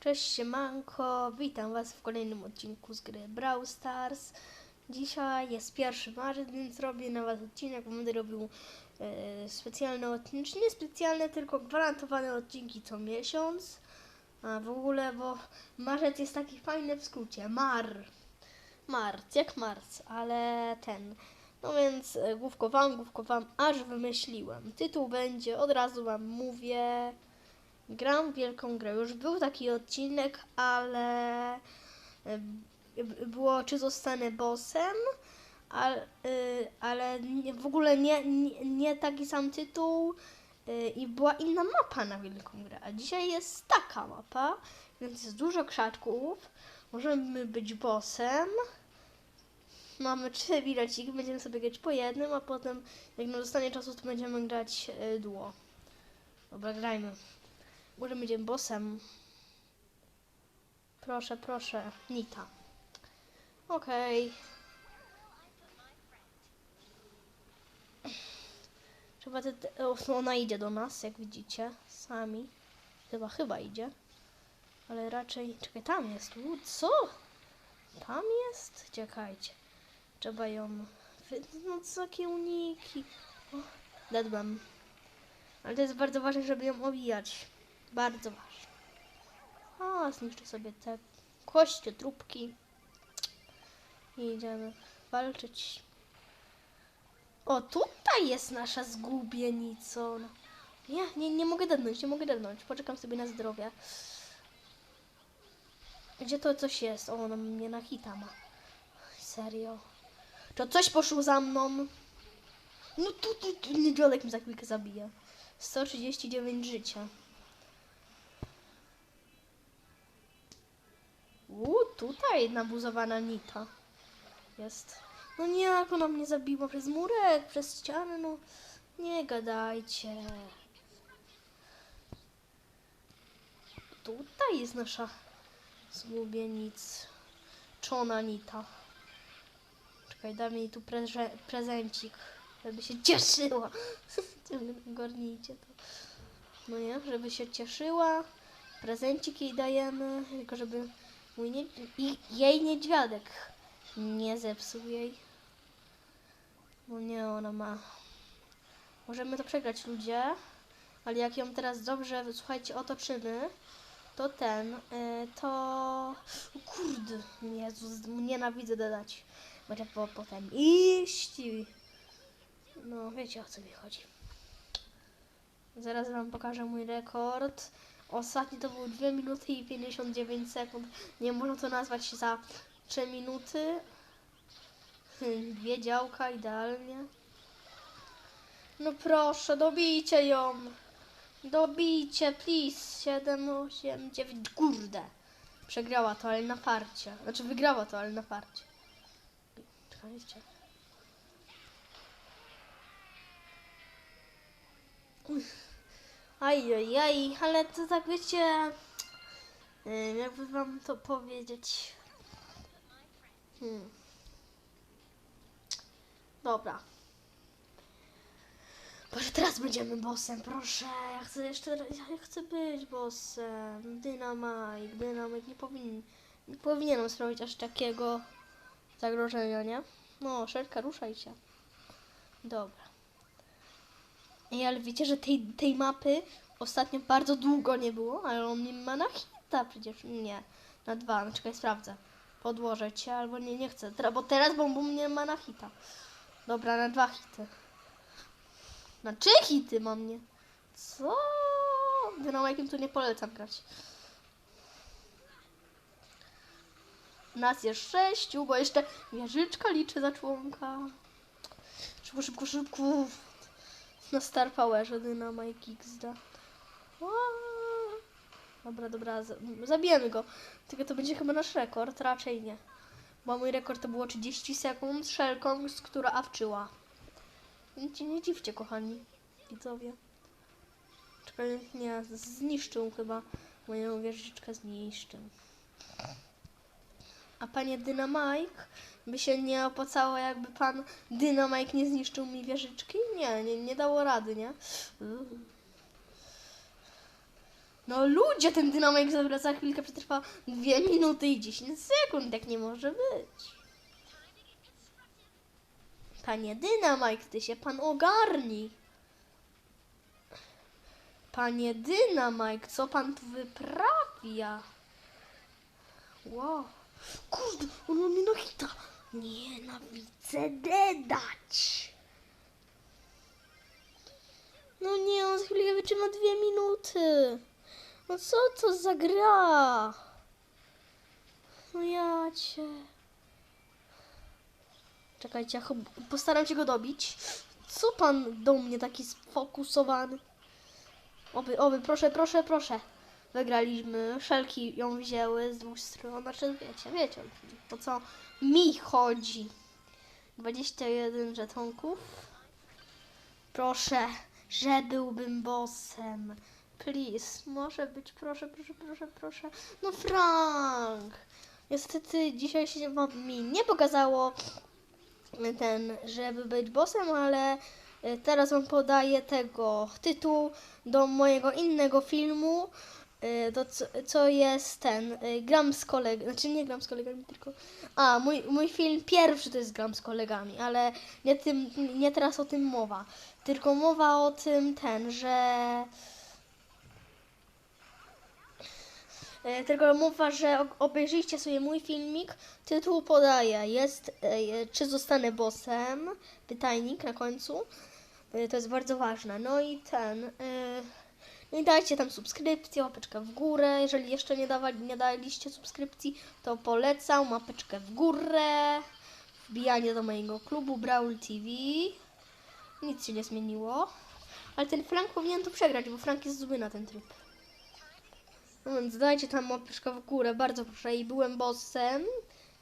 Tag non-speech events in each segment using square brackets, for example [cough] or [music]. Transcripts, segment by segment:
Cześć siemanko, witam was w kolejnym odcinku z gry Brawl Stars. Dzisiaj jest 1 marzec, więc robię na was odcinek, bo będę robił e, specjalne odcinki, nie specjalne, tylko gwarantowane odcinki co miesiąc. A w ogóle, bo marzec jest taki fajny w skrócie, mar. Marc, jak marc, ale ten. No więc e, główko wam, główko wam, aż wymyśliłem. Tytuł będzie, od razu wam mówię, gram wielką grę. Już był taki odcinek, ale e, było czy zostanę bossem, ale, ale nie, w ogóle nie, nie, nie taki sam tytuł y, i była inna mapa na wielką grę. A dzisiaj jest taka mapa, więc jest dużo krzaczków. Możemy być bossem. Mamy trzy bileciki, będziemy sobie grać po jednym, a potem jak nam zostanie czasu, to będziemy grać y, duo. Dobra, grajmy. Może będziemy bossem. Proszę, proszę. Nita. Okej. Trzeba te, ona idzie do nas, jak widzicie. Sami. Chyba, chyba idzie. Ale raczej... Czekaj, tam jest. U, co? Tam jest? Czekajcie. Trzeba ją... No co takie uniki. O. Ale to jest bardzo ważne, żeby ją obijać. Bardzo ważne. A, zniszczę sobie te kości, trupki. I idziemy walczyć. O, tutaj jest nasza zgubienico. No. Nie, nie, nie mogę dednąć, nie mogę dednąć. Poczekam sobie na zdrowie. Gdzie to coś jest? O, ona mnie na hita ma. Serio. To coś poszło za mną. No tu, tu, tu, niedzielek mi za chwilkę zabije. 139 życia. Tutaj nabuzowana nita jest. No nie, jak ona mnie zabiła przez murek, przez ścianę, no nie gadajcie. Tutaj jest nasza zgubienic. Czona nita. Czekaj, daj mi tu preże, prezencik, żeby się cieszyła. [laughs] Gornijcie to. No nie, żeby się cieszyła. Prezencik jej dajemy, tylko żeby mój nie, i jej niedźwiadek nie zepsuł jej. Bo nie, ona ma. Możemy to przegrać, ludzie. Ale jak ją teraz dobrze, słuchajcie, otoczymy, to ten, y, to... O kurde, Jezus, nienawidzę dodać. Będę po, potem iść. No, wiecie o co mi chodzi. Zaraz wam pokażę mój rekord. Ostatni to był 2 minuty i 59 sekund. Nie można to nazwać za 3 minuty. Hmm, Dwie działka, idealnie. No proszę, dobijcie ją. Dobijcie, please. 7, 8, 9. Kurde. Przegrała to, ale na farcie. Znaczy wygrała to, ale na farcie. Czekajcie. Ajajaj, ale to tak wiecie, yy, jakby wam to powiedzieć. Hmm. Dobra. Boże, teraz będziemy bossem, proszę. Ja chcę jeszcze, ja chcę być bossem. Dynamite, Dynamite nie powinien, nie powinienem sprawić aż takiego zagrożenia, nie? No, szerka, ruszaj się. Dobra. Ej, ale wiecie, że tej, tej mapy ostatnio bardzo długo nie było, ale on nie ma na hita przecież. Nie, na dwa, no czekaj, sprawdzę. Podłożę cię, albo nie, nie chcę, Tra- bo teraz bum bum nie ma na hita. Dobra, na dwa hity. Na trzy hity mam nie. Co? Dynamikiem tu nie polecam grać. Nas jest sześciu, bo jeszcze wieżyczka liczy za członka. Szybko, szybko, szybko. Na Star Powerze Dynamite XD. Aaaa. Dobra, dobra, zabijemy go. Tylko to będzie chyba nasz rekord, raczej nie. Bo mój rekord to było 30 sekund szelką, z która awczyła. Się nie dziwcie, kochani widzowie. Czekaj, nie, zniszczył chyba moją wieżyczkę, zniszczył. A panie Dynamite, by się nie opłacało, jakby pan Dynamite nie zniszczył mi wieżyczki? Nie, nie, nie dało rady, nie? No ludzie, ten dynamik za, za chwilkę przetrwa 2 minuty i 10 sekund, tak nie może być. Panie Dynamik, ty się pan ogarni. Panie Dynamik, co pan tu wyprawia? Wow. Kurde, on ma mnie na hita. Nienawidzę dedać. No nie, on za chwilę wytrzyma dwie minuty. No co to za gra? No ja cię. Czekajcie, ja postaram się go dobić. Co pan do mnie taki sfokusowany? Oby, oby, proszę, proszę, proszę. Wygraliśmy. Szelki ją wzięły z dwóch stron. Znaczy, wiecie, wiecie, o co mi chodzi. 21 żetonków. Proszę, że byłbym bossem. Please, może być, proszę, proszę, proszę, proszę. No Frank! Niestety dzisiaj się mi nie pokazało ten, żeby być bossem, ale y, teraz wam podaję tego tytuł do mojego innego filmu. Y, To co, co jest ten, y, gram z kolegami, znaczy nie gram z kolegami, tylko, a mój, mój film pierwszy to jest gram z kolegami, ale nie, tym, nie teraz o tym mowa, tylko mowa o tym ten, że E, Tylko mowa, że obejrzyjcie sobie mój filmik. Tytuł podaje. Jest e, czy zostanę bossem? Pytajnik na końcu. E, To jest bardzo ważne. No i ten. e, I dajcie tam subskrypcję, łapeczkę w górę. Jeżeli jeszcze nie, dawali, nie daliście subskrypcji, to polecam łapeczkę w górę. Wbijanie do mojego klubu Brawl TV. Nic się nie zmieniło. Ale ten Frank powinien to przegrać, bo Frank jest zły na ten tryb. No więc dajcie tam łapeczkę w górę, bardzo proszę. I byłem bossem.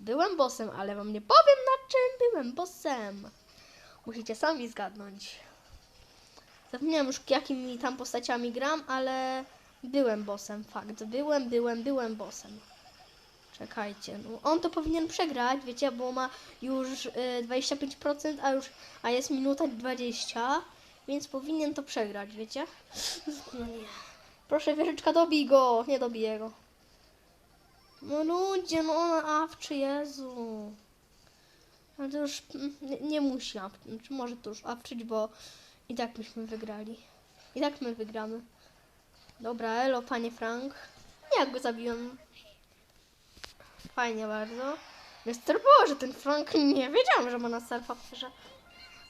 Byłem bossem, ale wam nie powiem na czym byłem bossem. Musicie sami zgadnąć. Zapomniałem już jakimi tam postaciami gram, ale byłem bossem, fakt. Byłem, byłem, byłem bossem. Czekajcie, no on to powinien przegrać, wiecie, bo ma już y, 25%, a już a jest minuta 20, więc powinien to przegrać, wiecie? [laughs] No nie. Proszę wieżyczka, dobij go. Nie dobiję go. No ludzie, no ona awczy, Jezu. Ale to już mm, nie, nie musi awczyć. Może to już awczyć, bo i tak byśmy wygrali. I tak my wygramy. Dobra, elo, panie Frank. Jak go zabiłem? Fajnie bardzo. Mister Boże, ten Frank nie wiedziałem, że ma na self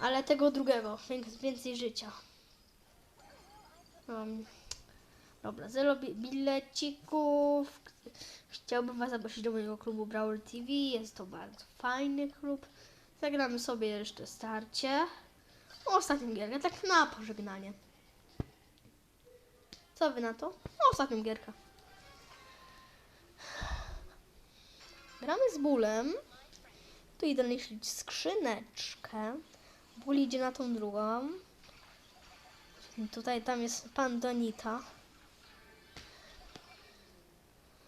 Ale tego drugiego, więc więcej życia. Um, Dobra, zero bi- bilecików. Chciałbym Was zaprosić do mojego klubu Brawl TV. Jest to bardzo fajny klub. Zagramy sobie jeszcze starcie. Ostatnią gierkę, tak na pożegnanie. Co Wy na to? Ostatnią gierkę. Gramy z bólem. Tu idę myśleć skrzyneczkę. Ból idzie na tą drugą. Tutaj tam jest pan Donita.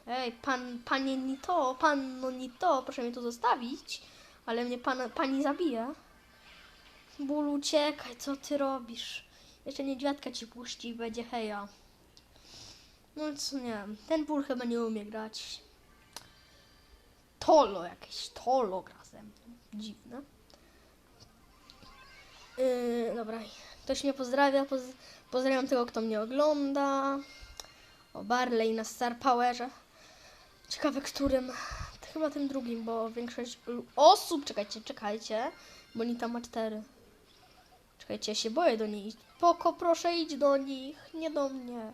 Ej, pan, panie Nito, panno Nito, proszę mnie tu zostawić, ale mnie pan, pani zabije. Ból, uciekaj, co ty robisz? Jeszcze niedźwiadka ci puści i będzie heja. No co nie ten ból chyba nie umie grać. Tolo jakieś, tolo gra ze mną. Dziwne. Yy, dobra, ktoś mnie pozdrawia, poz pozdrawiam tego, kto mnie ogląda. O Barley na Star Powerze. Ciekawe, którym. Chyba tym drugim, bo większość osób. Czekajcie, czekajcie. Bo Nita ma cztery. Czekajcie, ja się boję do niej. Poko, proszę idź do nich, nie do mnie.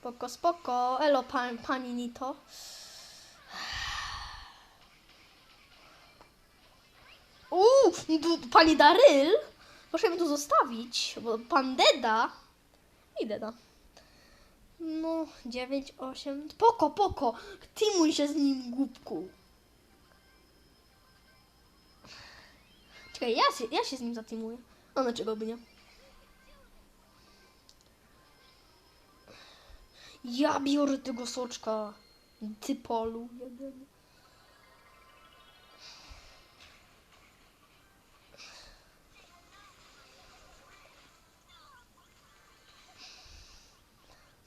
Spoko, spoko. Elo, pan, pani Nito. Uuu, pani Daryl. Proszę mnie tu zostawić, bo pan Deda. I Deda. No, 9, 8. Poko, poko! Timuj się z nim, głupku. Czekaj, ja się, ja się z nim zatimuję. A dlaczego by nie? Ja biorę tego soczka. Ty polu.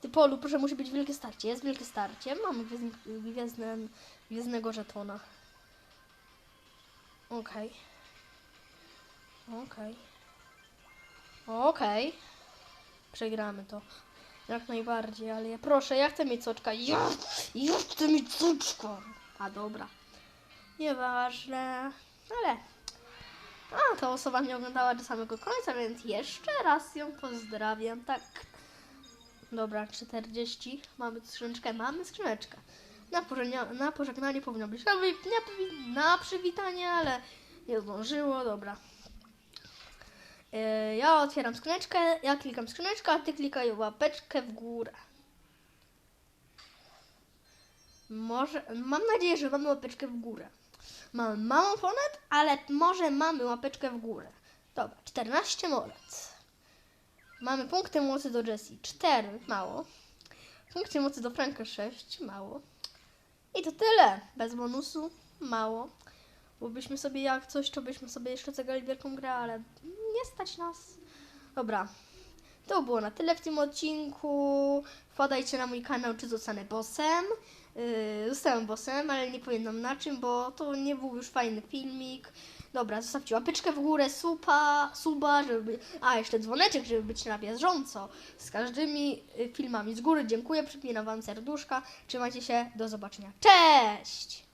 Ty polu, proszę, musi być wielkie starcie. Jest wielkie starcie. Mamy gwiezdne, gwiezdnego żetona. Okej. Okej. Okej. Przegramy to. Jak najbardziej, ale ja proszę, ja chcę mieć soczka. Ja, ja chcę mieć soczka. A dobra. Nieważne. Ale. A, ta osoba mnie oglądała do samego końca, więc jeszcze raz ją pozdrawiam. Tak. Dobra, 40. Mamy skrzyneczkę, mamy skrzyneczkę. Na, na pożegnanie powinno być na, na, na przywitanie, ale nie zdążyło, dobra. Yy, ja otwieram skrzyneczkę, ja klikam skrzyneczkę, a ty klikaj łapeczkę w górę. Może, mam nadzieję, że mamy łapeczkę w górę. Mamy małą monet, ale może mamy łapeczkę w górę. Dobra, 14 monet. Mamy punkty mocy do Jessie 4, mało. Punkty mocy do Franka 6, mało. I to tyle. Bez bonusu, mało. Bo byśmy sobie jak coś, to byśmy sobie jeszcze zagrali wielką grę, ale nie stać nas. Dobra. To było na tyle w tym odcinku. Wpadajcie na mój kanał, czy zostanę bossem. Yy, zostałem bossem, ale nie wam na czym, bo to nie był już fajny filmik. Dobra, zostawcie łapeczkę w górę, supa, suba, żeby... by- A, jeszcze dzwoneczek, żeby być na bieżąco z każdymi y, filmami z góry. Dziękuję, przypinam wam serduszka. Trzymajcie się, do zobaczenia. Cześć!